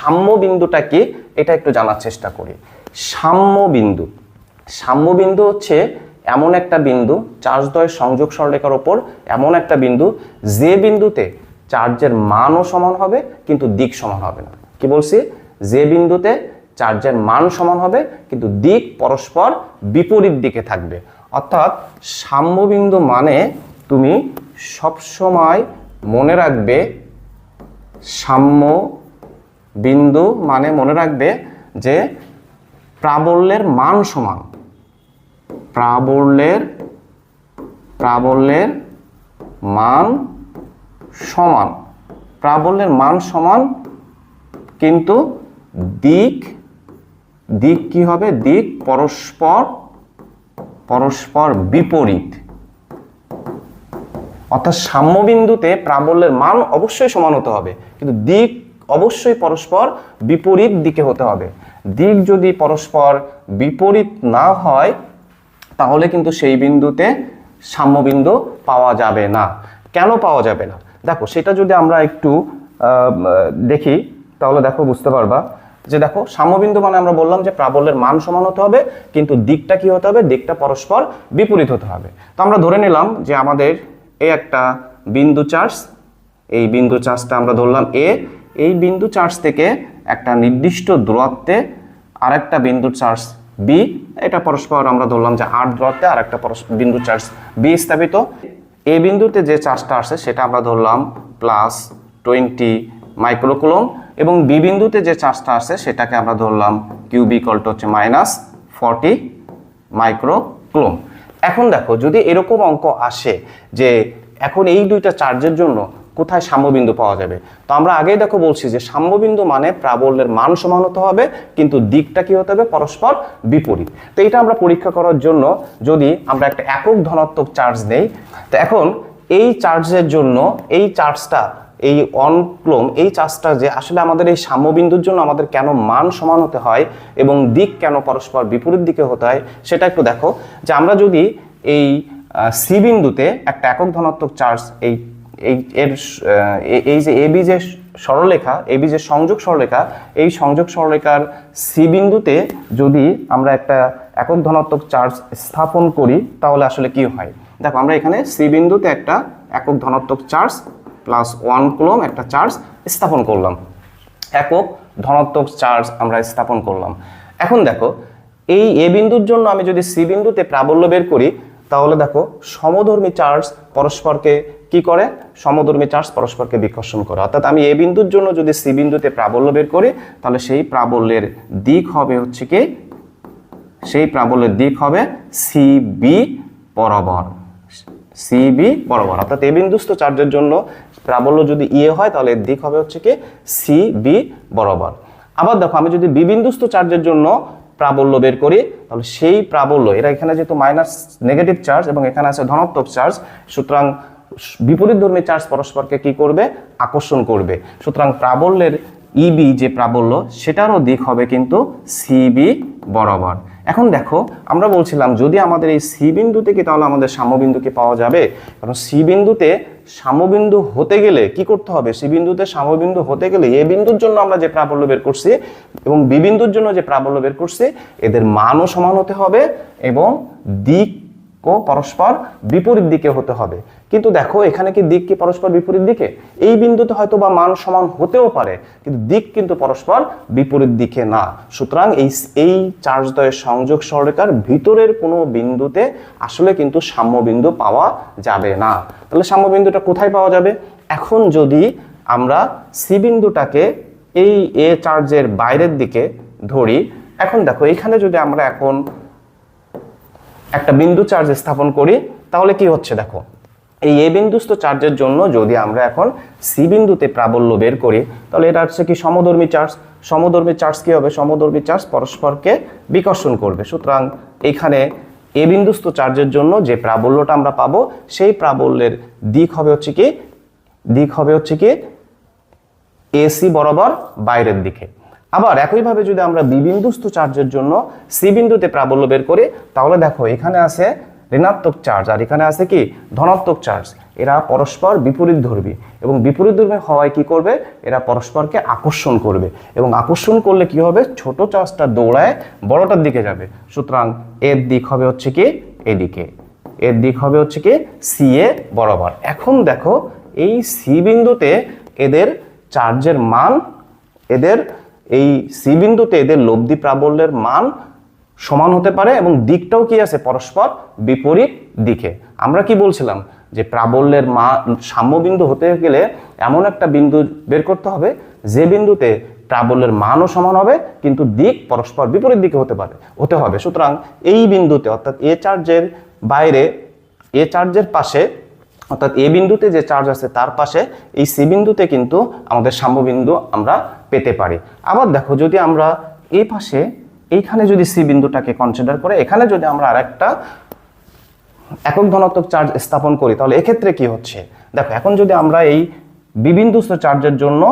সাম্য বিন্দুটা কি? এটা একটু জানার চেষ্টা করি। সাম্য বিন্দু সাম্য বিন্দু হচ্ছে এমন একটা বিন্দু চার্জদ্বয়ের সংযোগ সরলরেখার ওপর এমন একটা বিন্দু, যে বিন্দুতে চার্জের মানও সমান হবে, কিন্তু দিক সমান হবে না। কি বলছি? যে বিন্দুতে চার্জের মান সমান হবে, কিন্তু দিক পরস্পর বিপরীত দিকে থাকবে। অর্থাৎ সাম্যবিন্দু মানে তুমি সবসময় মনে রাখবে সাম্য বিন্দু মানে মনে রাখবে যে প্রাবল্যের মান সমান। প্রাবল্যের প্রাবল্যের মান সমান। প্রাবল্যের মান সমান কিন্তু দিক দিক কি হবে? দিক পরস্পর পরস্পর বিপরীত। অর্থাৎ সাম্যবিন্দুতে প্রাবল্যের মান অবশ্যই সমান হতে হবে। কিন্তু দিক অবশ্যই পরস্পর বিপরীত দিকে হতে হবে। দিক যদি পরস্পর বিপরীত না হয়, তাহলে কিন্তু সেই বিন্দুতে সাম্যবিন্দু পাওয়া যাবে না। কেন পাওয়া যাবে না? দেখো, সেটা যদি আমরা একটু দেখি, তাহলে দেখো, বুঝতে পারবা যে দেখো, সাম্যবিন্দু মানে আমরা বললাম যে প্রাবল্যের মান সমান হতে হবে, কিন্তু দিকটা কি হতে হবে? দিকটা পরস্পর বিপরীত হতে হবে। তো আমরা ধরে নিলাম যে আমাদের এ একটা বিন্দু চার্জ, এই বিন্দু চার্জটা আমরা ধরলাম এ এই বিন্দু চার্জ থেকে একটা নির্দিষ্ট দূরত্বে আরেকটা বিন্দু চার্জ বি এটা পরস্পর আমরা ধরলাম যে আট দূরত্বে আর একটা বিন্দু চার্জ বি স্থাপিত। এ বিন্দুতে যে চার্জটা আসে, সেটা আমরা ধরলাম প্লাস টোয়েন্টি মাইক্রোকুলম এবং বি বিন্দুতে যে চার্জটা আসে, সেটাকে আমরা ধরলাম কিউবিকলটা হচ্ছে মাইনাস ফর্টি মাইক্রোকুলম এখন দেখো, যদি এরকম অঙ্ক আসে যে এখন এই দুইটা চার্জের জন্য কোথায় সাম্যবিন্দু পাওয়া যাবে? তো আমরা আগেই দেখো বলছি যে সাম্যবিন্দু মানে প্রাবল্যের মান সমান হতে হবে, কিন্তু দিকটা কি হতে হবে? পরস্পর বিপরীত। তো এটা আমরা পরীক্ষা করার জন্য যদি আমরা একটা একক ধনাত্মক চার্জ নেই, তো এখন এই চার্জের জন্য এই চার্জটা, এই অনক্লোম এই চার্জটা যে আসলে আমাদের এই সাম্যবিন্দুর জন্য আমাদের কেন মান সমান হতে হয় এবং দিক কেন পরস্পর বিপরীত দিকে হতে হয়, সেটা একটু দেখো। যে আমরা যদি এই সি বিন্দুতে একটা একক ধনাত্মক চার্জ এই এই এর এই যে এবি যে সরলরেখা এবি যে সংযোগ সরলরেখা, এই সংযোগ সরলরেখার সি বিন্দুতে যদি আমরা একটা একক ধনাত্মক চার্জ স্থাপন করি, তাহলে আসলে কি হয়? দেখো, আমরা এখানে সি বিন্দুতে একটা একক ধনাত্মক চার্জ প্লাস ওয়ান কুলম একটা চার্জ স্থাপন করলাম। একক ধনাত্মক চার্জ আমরা স্থাপন করলাম। এখন দেখো, এই এ বিন্দুর জন্য আমি যদি সি বিন্দুতে প্রাবল্য বের করি, তাহলে দেখো, সমধর্মী চার্জ পরস্পরকে কি করে? সমধর্মী চার্জ পরস্পরকে বিকর্ষণ করে। অর্থাৎ আমি এ বিন্দুর জন্য যদি সি বিন্দুতে প্রাবল্য বের করি, তাহলে সেই প্রাবল্যের দিক হবে হচ্ছে কি? সেই প্রাবল্যের দিক হবে সিবি বরাবর। সিবি বরাবর। অর্থাৎ এ বিন্দুস্থ চার্জের জন্য প্রাবল্য যদি ইয়ে হয়, তাহলে এর দিক হবে হচ্ছে কি? সিবি বরাবর। আবার দেখো, আমি যদি বি বিন্দুস্থ চার্জের জন্য প্রাবল্য বের করি, তাহলে সেই প্রাবল্য, এরা এখানে যেহেতু মাইনাস নেগেটিভ চার্জ এবং এখানে আছে ধনাত্মক চার্জ সুতরাং বিপরীত ধর্মী চার্জ পরস্পরকে কি করবে? আকর্ষণ করবে। সুতরাং প্রাবল্যের ইবি যে প্রাবল্য, সেটারও দিক হবে কিন্তু সিবি বরাবর। এখন দেখো, আমরা বলছিলাম যদি আমাদের এই সি বিন্দু থেকে তাহলে আমাদের সাম্যবিন্দুকে পাওয়া যাবে? কারণ সি বিন্দুতে সাম্যবিন্দু হতে গেলে কি করতে হবে? সি বিন্দুতে সাম্যবিন্দু হতে গেলে এ বিন্দুর জন্য আমরা যে প্রাবল্য বের করছি এবং বি বিন্দুর জন্য যে প্রাবল্য বের করছি, এদের মানও সমান হতে হবে এবং দিক ও পরস্পর বিপরীত দিকে হতে হবে। কিন্তু দেখো, এখানে কি দিক কি পরস্পর বিপরীত দিকে? এই বিন্দুতে হয়তো বা মান সমান হতেও পারে, কিন্তু দিক কিন্তু পরস্পর বিপরীত দিকে না। সুতরাং এই এই চার্জদ্বয়ের সংযোগ সরকার ভিতরের কোনো বিন্দুতে আসলে কিন্তু সাম্যবিন্দু পাওয়া যাবে না। তাহলে সাম্যবিন্দুটা কোথায় পাওয়া যাবে? এখন যদি আমরা সি বিন্দুটাকে এই এ চার্জের বাইরের দিকে ধরি, এখন দেখো, এখানে যদি আমরা এখন একটা বিন্দু চার্জ স্থাপন করি, তাহলে কি হচ্ছে দেখো? এই এ বিন্দুস্থ চার্জের জন্য যদি আমরা এখন সি বিন্দুতে প্রাবল্য বের করি, তাহলে এটা হচ্ছে কি সমধর্মী চার্জ সমধর্মী চার্জ কী হবে? সমধর্মী চার্জ পরস্পরকে বিকর্ষণ করবে। সুতরাং এখানে এ বিন্দুস্থ চার্জের জন্য যে প্রাবল্যটা আমরা পাবো, সেই প্রাবল্যের দিক হবে হচ্ছে কি, দিক হবে হচ্ছে কি এসি বরাবর বাইরের দিকে। আবার একইভাবে যদি আমরা বি বিন্দুস্থ চার্জের জন্য সি বিন্দুতে প্রাবল্য বের করি, তাহলে দেখো এখানে আছে ঋণাত্মক চার্জ আর এখানে আছে কি? ধনাত্মক চার্জ এরা পরস্পর বিপরীত ধর্মী, এবং বিপরীত ধর্মী হওয়ায় কি করবে? এরা পরস্পরকে আকর্ষণ করবে, এবং আকর্ষণ করলে কি হবে? ছোট চার্জটা দৌড়ায় বড়টার দিকে যাবে, সুতরাং এর দিক হবে হচ্ছে কি? এদিকে, এর দিক হবে হচ্ছে কি? সি এ বরাবর। এখন দেখো, এই সি বিন্দুতে এদের চার্জের মান, এদের, এই সি বিন্দুতে এদের লব্ধি প্রাবল্যের মান সমান হতে পারে এবং দিকটাও কি আছে পরস্পর বিপরীত দিকে। আমরা কি বলছিলাম? যে প্রাবল্যের মা সাম্যবিন্দু হতে গেলে এমন একটা বিন্দু বের করতে হবে, যে বিন্দুতে প্রাবল্যের মানও সমান হবে, কিন্তু দিক পরস্পর বিপরীত দিকে হতে পারে, হতে হবে। সুতরাং এই বিন্দুতে, অর্থাৎ এ চার্জের বাইরে, এ চার্জের পাশে, অর্থাৎ এ বিন্দুতে যে চার্জ আছে তার পাশে, এই সি বিন্দুতে কিন্তু আমাদের সাম্যবিন্দু আমরা পেতে পারি। আবার দেখো, যদি আমরা এই পাশে এইখানে যদি সি বিন্দুটাকে কনসিডার করে, এখানে যদি আমরা আরেকটা একক ধনাত্মক চার্জ স্থাপন করি, তাহলে এক্ষেত্রে কি হচ্ছে? দেখো, এখন যদি আমরা এই বিবিন্দুস্থ চার্জের জন্য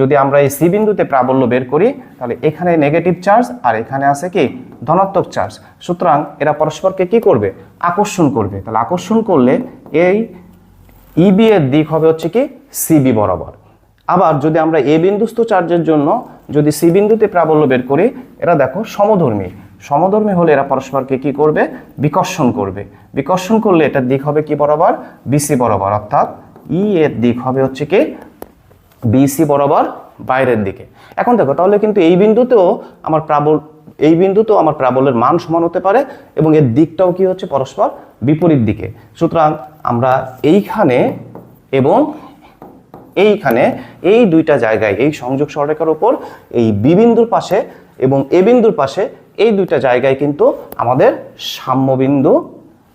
যদি আমরা এই সি বিন্দুতে প্রাবল্য বের করি, তাহলে এখানে নেগেটিভ চার্জ আর এখানে আছে কি? ধনাত্মক চার্জ সুতরাং এরা পরস্পরকে কি করবে? আকর্ষণ করবে। তাহলে আকর্ষণ করলে এই ইবি এর দিক হবে হচ্ছে কি? সিবি বরাবর। আবার যদি আমরা এ বিন্দুস্থ চার্জের জন্য যদি সি বিন্দুতে প্রাবল্য বের করি, এরা দেখো সমধর্মী। সমধর্মী হলে এরা পরস্পরকে কি করবে? বিকর্ষণ করবে। বিকর্ষণ করলে এটার দিক হবে কি বরাবর? বিসি বরাবর। অর্থাৎ ই এর দিক হবে হচ্ছে কি? বিসি বরাবর বাইরের দিকে। এখন দেখো, তাহলে কিন্তু এই বিন্দুতেও আমার প্রাবল এই বিন্দুতেও আমার প্রাবলের মান সমান হতে পারে এবং এর দিকটাও কি হচ্ছে? পরস্পর বিপরীত দিকে। সুতরাং আমরা এইখানে এবং এইখানে এই দুইটা জায়গায় এই সংযোগ সররেখার উপর, এই বি বিন্দুর পাশে এবং এ বিন্দুর পাশে এই দুইটা জায়গায় কিন্তু আমাদের সাম্যবিন্দু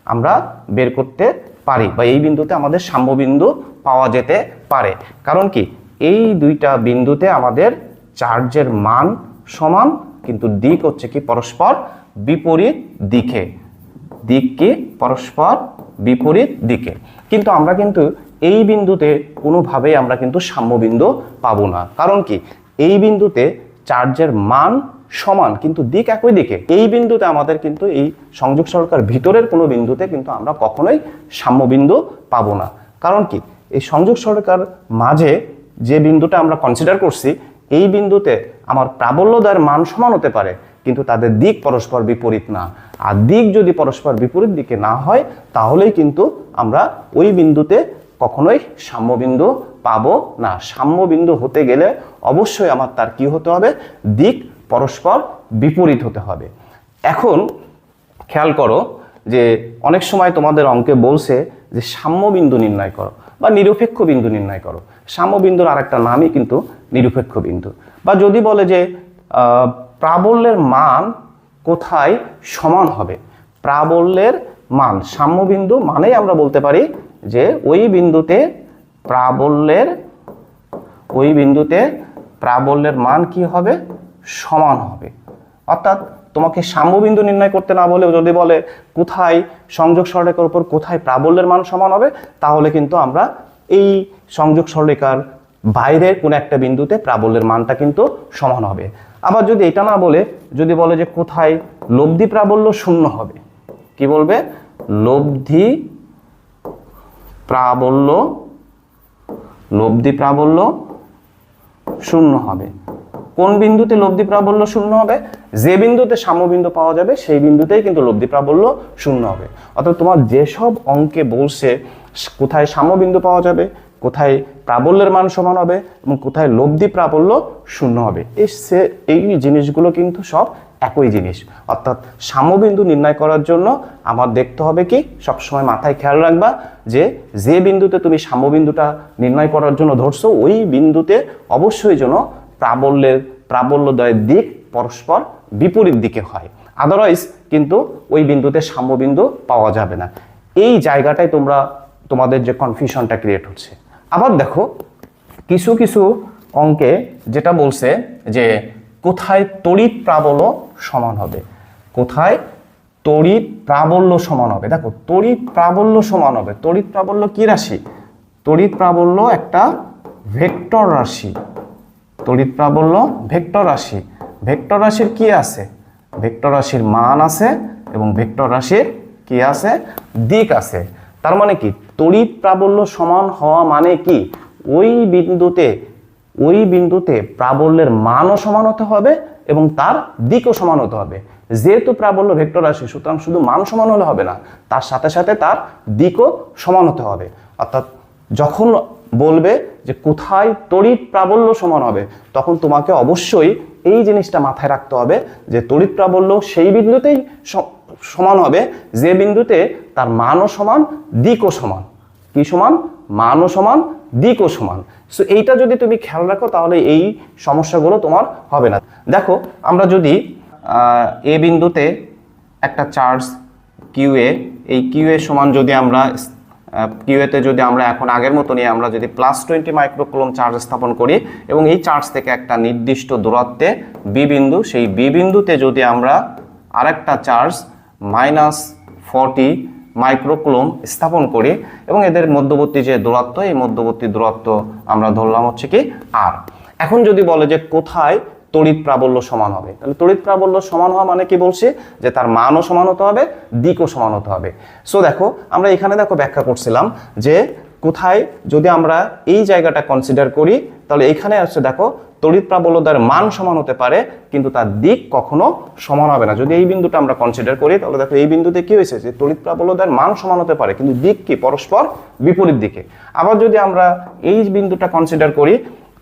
আমরা বের করতে পারি বা এই বিন্দুতে আমাদের সাম্যবিন্দু পাওয়া যেতে পারে। কারণ কি? এই দুইটা বিন্দুতে আমাদের চার্জের মান সমান, কিন্তু দিক হচ্ছে কি পরস্পর বিপরীত দিকে। দিক কি? পরস্পর বিপরীত দিকে। কিন্তু আমরা কিন্তু এই বিন্দুতে কোনোভাবেই আমরা কিন্তু সাম্যবিন্দু পাবো না। কারণ কি? এই বিন্দুতে চার্জের মান সমান, কিন্তু দিক একই দিকে। এই বিন্দুতে আমাদের কিন্তু এই সংযোগ সরকার ভিতরের কোনো বিন্দুতে কিন্তু আমরা কখনোই সাম্যবিন্দু পাবো না। কারণ কি? এই সংযোগ সরকার মাঝে যে বিন্দুটা আমরা কনসিডার করছি, এই বিন্দুতে আমার প্রাবল্যদার মান সমান হতে পারে, কিন্তু তাদের দিক পরস্পর বিপরীত না। আর দিক যদি পরস্পর বিপরীত দিকে না হয়, তাহলেই কিন্তু আমরা ওই বিন্দুতে কখনোই সাম্যবিন্দু পাবো না। সাম্যবিন্দু হতে গেলে অবশ্যই আমার তার কি হতে হবে? দিক পরস্পর বিপরীত হতে হবে। এখন খেয়াল করো যে অনেক সময় তোমাদের অঙ্কে বলছে যে সাম্যবিন্দু নির্ণয় করো বা নিরপেক্ষ বিন্দু নির্ণয় করো। সাম্যবিন্দুর আরেকটা নামই কিন্তু নিরপেক্ষ বিন্দু। বা যদি বলে যে প্রাবল্যের মান কোথায় সমান হবে? প্রাবল্যের মান, সাম্যবিন্দু মানেই আমরা বলতে পারি যে ওই বিন্দুতে প্রাবল্যের, ওই বিন্দুতে প্রাবল্যের মান কি হবে? সমান হবে। অর্থাৎ তোমাকে সাম্যবিন্দু নির্ণয় করতে না বলেও যদি বলে কোথায় সংযোগ সরলেখার উপর কোথায় প্রাবল্যের মান সমান হবে, তাহলে কিন্তু আমরা এই সংযোগ সরলেখার বাইরের কোনো একটা বিন্দুতে প্রাবল্যের মানটা কিন্তু সমান হবে। আবার যদি এটা না বলে, যদি বলে যে কোথায় লব্ধি প্রাবল্য শূন্য হবে, কি বলবে? লব্ধি প্রাবল্য, লব্ধি প্রাবল্য শূন্য হবে। কোন বিন্দুতে লব্ধি প্রাবল্য শূন্য হবে? যে বিন্দুতে সাম্যবিন্দু পাওয়া যাবে, সেই বিন্দুতেই কিন্তু লব্ধি প্রাবল্য শূন্য হবে। অর্থাৎ তোমার যেসব অঙ্কে বলছে, কোথায় সাম্যবিন্দু পাওয়া যাবে কোথায় প্রাবল্যের মান সমান হবে এবং কোথায় লব্ধি প্রাবল্য শূন্য হবে। এই সে, এই জিনিসগুলো কিন্তু সব একই জিনিস। অর্থাৎ সাম্যবিন্দু নির্ণয় করার জন্য আমার দেখতে হবে কি, সবসময় মাথায় খেয়াল রাখবা যে যে বিন্দুতে তুমি সাম্যবিন্দুটা নির্ণয় করার জন্য ধরছো, ওই বিন্দুতে অবশ্যই যেন প্রাবল্যের প্রাবল্যদয়ের দিক পরস্পর বিপরীত দিকে হয়। আদারওয়াইজ কিন্তু ওই বিন্দুতে সাম্যবিন্দু পাওয়া যাবে না। এই জায়গাটায় তোমরা, তোমাদের যে কনফিউশনটা ক্রিয়েট হচ্ছে। আবার দেখো, কিছু কিছু অঙ্কে যেটা বলছে যে কোথায় তড়িৎ প্রাবল্য সমান হবে? কোথায় তড়িৎ প্রাবল্য সমান হবে? দেখো, তড়িৎ প্রাবল্য সমান হবে। তড়িৎ প্রাবল্য কি রাশি? তড়িৎ প্রাবল্য একটা ভেক্টর রাশি। তড়িৎ প্রাবল্য ভেক্টর রাশি। ভেক্টর রাশির কি আছে? ভেক্টর রাশির মান আছে এবং ভেক্টর রাশির কি আছে? দিক আছে। তার মানে কি? তড়িৎ প্রাবল্য সমান হওয়া মানে কি? ওই বিন্দুতে ওই বিন্দুতে প্রাবল্যের মানও সমান হতে হবে এবং তার দিকও সমান হতে হবে। যেহেতু প্রাবল্য ভেক্টর রাশি, সুতরাং শুধু মান সমান হলে হবে না, তার সাথে সাথে তার দিকও সমান হতে হবে। অর্থাৎ যখন বলবে যে কোথায় তড়িৎ প্রাবল্য সমান হবে, তখন তোমাকে অবশ্যই এই জিনিসটা মাথায় রাখতে হবে যে তড়িৎ প্রাবল্য সেই বিন্দুতেই সমান হবে, যে বিন্দুতে তার মানও সমান, দিকও সমান। কি সমান, মানও সমান, দিকও সমান। সো এইটা যদি তুমি খেয়াল রাখো, তাহলে এই সমস্যাগুলো তোমার হবে না। দেখো, আমরা যদি এ বিন্দুতে একটা চার্জ কিউ এ, এই কিউ এ সমান যদি আমরা কিউএতে যদি আমরা এখন আগের মতো নিয়ে আমরা যদি প্লাস টোয়েন্টি মাইক্রোকুলম চার্জ স্থাপন করি, এবং এই চার্জ থেকে একটা নির্দিষ্ট দূরত্বে বি বিন্দু, সেই বি বিন্দুতে যদি আমরা আরেকটা চার্জ মাইনাস ফর্টি মাইক্রোকুলম স্থাপন করি এবং এদের মধ্যবর্তী যে দূরত্ব, এই মধ্যবর্তী দূরত্ব আমরা ধরলাম হচ্ছে কি আর এখন যদি বলে যে কোথায় তড়িৎ প্রাবল্য সমান হবে, তাহলে তড়িৎ প্রাবল্য সমান হওয়া মানে কি বলছে? যে তার মানও সমান হতে হবে, দিকও সমান হতে হবে। সো দেখো, আমরা এখানে দেখো ব্যাখ্যা করছিলাম যে কোথায় যদি আমরা এই জায়গাটা কনসিডার করি, তাহলে এখানে আসছে দেখো তড়িৎ প্রাবল্যতার মান সমান হতে পারে, কিন্তু তার দিক কখনো সমান হবে না। যদি এই বিন্দুটা আমরা কনসিডার করি, তাহলে দেখো এই বিন্দুতে কি হয়েছে? যে তড়িৎ প্রাবল্যতার মান সমান হতে পারে, কিন্তু দিক কি? পরস্পর বিপরীত দিকে। আবার যদি আমরা এই বিন্দুটা কনসিডার করি,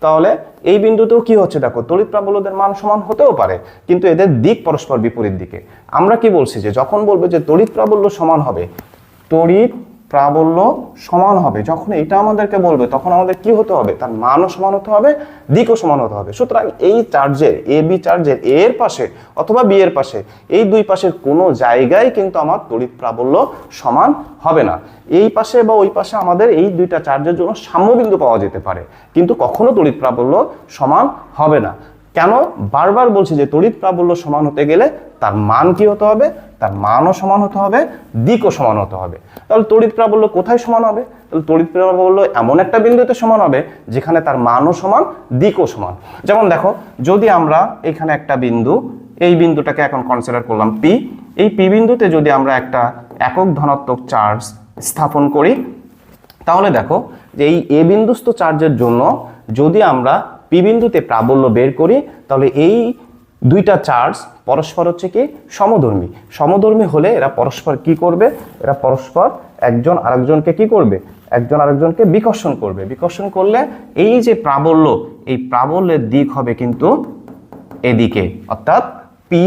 তাহলে এই বিন্দুতেও কি হচ্ছে? দেখো, তড়িৎ প্রাবল্যদের মান সমান হতেও পারে, কিন্তু এদের দিক পরস্পর বিপরীত দিকে। আমরা কি বলছি? যে যখন বলবে যে তড়িৎ প্রাবল্য সমান হবে, তড়িৎ প্রাবল্য সমান হবে। যখন এটা আমাদেরকে বলবে, তখন আমাদের কি হতে হবে? তার মানও সমান হতে হবে, দিকও সমান হতে হবে। সুতরাং এই চার্জের, এ, বি চার্জের এ এর পাশে অথবা বি এর পাশে, এই দুই পাশের কোনো জায়গায় কিন্তু আমার তড়িৎ প্রাবল্য সমান হবে না। এই পাশে বা ওই পাশে আমাদের এই দুইটা চার্জের জন্য সাম্যবিন্দু পাওয়া যেতে পারে। কিন্তু কখনো তড়িৎ প্রাবল্য সমান হবে না। কেন? বারবার বলছি যে তড়িৎ প্রাবল্য সমান হতে গেলে তার মান কি হতে হবে? তার মানও সমান হতে হবে, দিকও সমান হতে হবে। তাহলে তড়িৎ প্রাবল্য কোথায় সমান হবে? তাহলে তড়িৎ প্রাবল্য এমন একটা বিন্দুতে সমান হবে যেখানে তার মানও সমান, দিকও সমান। যেমন দেখো, যদি আমরা এখানে একটা বিন্দু, এই বিন্দুটাকে এখন কনসিডার করলাম পি এই পি বিন্দুতে যদি আমরা একটা একক ধনাত্মক চার্জ স্থাপন করি, তাহলে দেখো যে এই এ বিন্দুস্থ চার্জের জন্য যদি আমরা পি বিন্দুতে প্রাবল্য বের করি, তাহলে এই দুইটা চার্জ পরস্পর হচ্ছে কি? সমধর্মী। সমধর্মী হলে এরা পরস্পর কি করবে? এরা পরস্পর একজন আরেকজনকে কি করবে? একজন আরেকজনকে বিকর্ষণ করবে। বিকর্ষণ করলে এই যে প্রাবল্য, এই প্রাবল্যের দিক হবে কিন্তু এদিকে, অর্থাৎ পি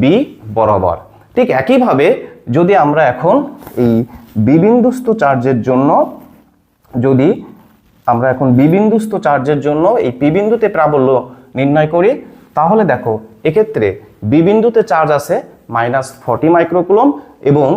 বি বরাবর। ঠিক একইভাবে যদি আমরা এখন এই বিবিন্দুস্থ চার্জের জন্য যদি আমরা এখন বিবিন্দুস্থ চার্জের জন্য এই পি বিন্দুতে প্রাবল্য নির্ণয় করি। তাহলে দেখো, এক্ষেত্রে বি বিন্দুতে চার্জ আছে মাইনাস ফর্টি মাইক্রোকুলম এবং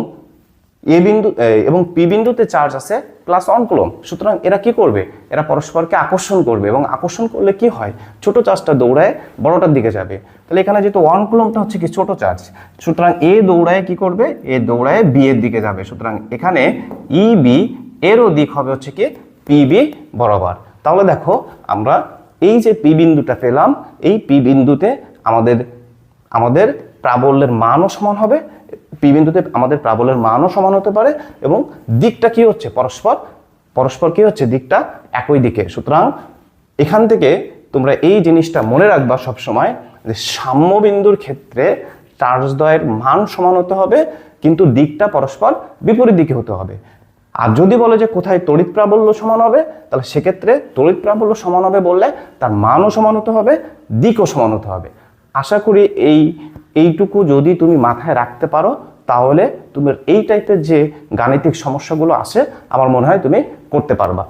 এ বিন্দু এবং পি বিন্দুতে চার্জ আছে প্লাস ওয়ান কুলম সুতরাং এরা কি করবে? এরা পরস্পরকে আকর্ষণ করবে এবং আকর্ষণ করলে কি হয়? ছোট চার্জটা দৌড়ায় বড়টার দিকে যাবে। তাহলে এখানে যেহেতু ওয়ান কুলমটা হচ্ছে কি ছোট চার্জ, সুতরাং এ দৌড়ায় কি করবে? এ দৌড়ায় বি এর দিকে যাবে। সুতরাং এখানে ই বি এরও দিক হবে হচ্ছে কি পিবি বরাবর। তাহলে দেখো, আমরা এই যে পি বিন্দুটা পেলাম, এই পি বিন্দুতে আমাদের আমাদের প্রাবল্যের মানও সমান হবে পি বিন্দুতে আমাদের প্রাবল্যের মানও সমান হতে পারে, এবং দিকটা কি হচ্ছে? পরস্পর পরস্পর কি হচ্ছে? দিকটা একই দিকে। সুতরাং এখান থেকে তোমরা এই জিনিসটা মনে রাখবা সব সময় যে সাম্য বিন্দুর ক্ষেত্রে চার্জদ্বয়ের মান সমান হতে হবে, কিন্তু দিকটা পরস্পর বিপরীত দিকে হতে হবে। আর যদি বলে যে কোথায় তড়িৎ প্রাবল্য সমান হবে, তাহলে সেক্ষেত্রে তড়িৎ প্রাবল্য সমান হবে বললে তার মানও সমান হতে হবে, দিকও সমান হতে হবে। আশা করি এই, এইটুকু যদি তুমি মাথায় রাখতে পারো, তাহলে তুমি এই টাইপের যে গাণিতিক সমস্যাগুলো আছে, আমার মনে হয় তুমি করতে পারবা।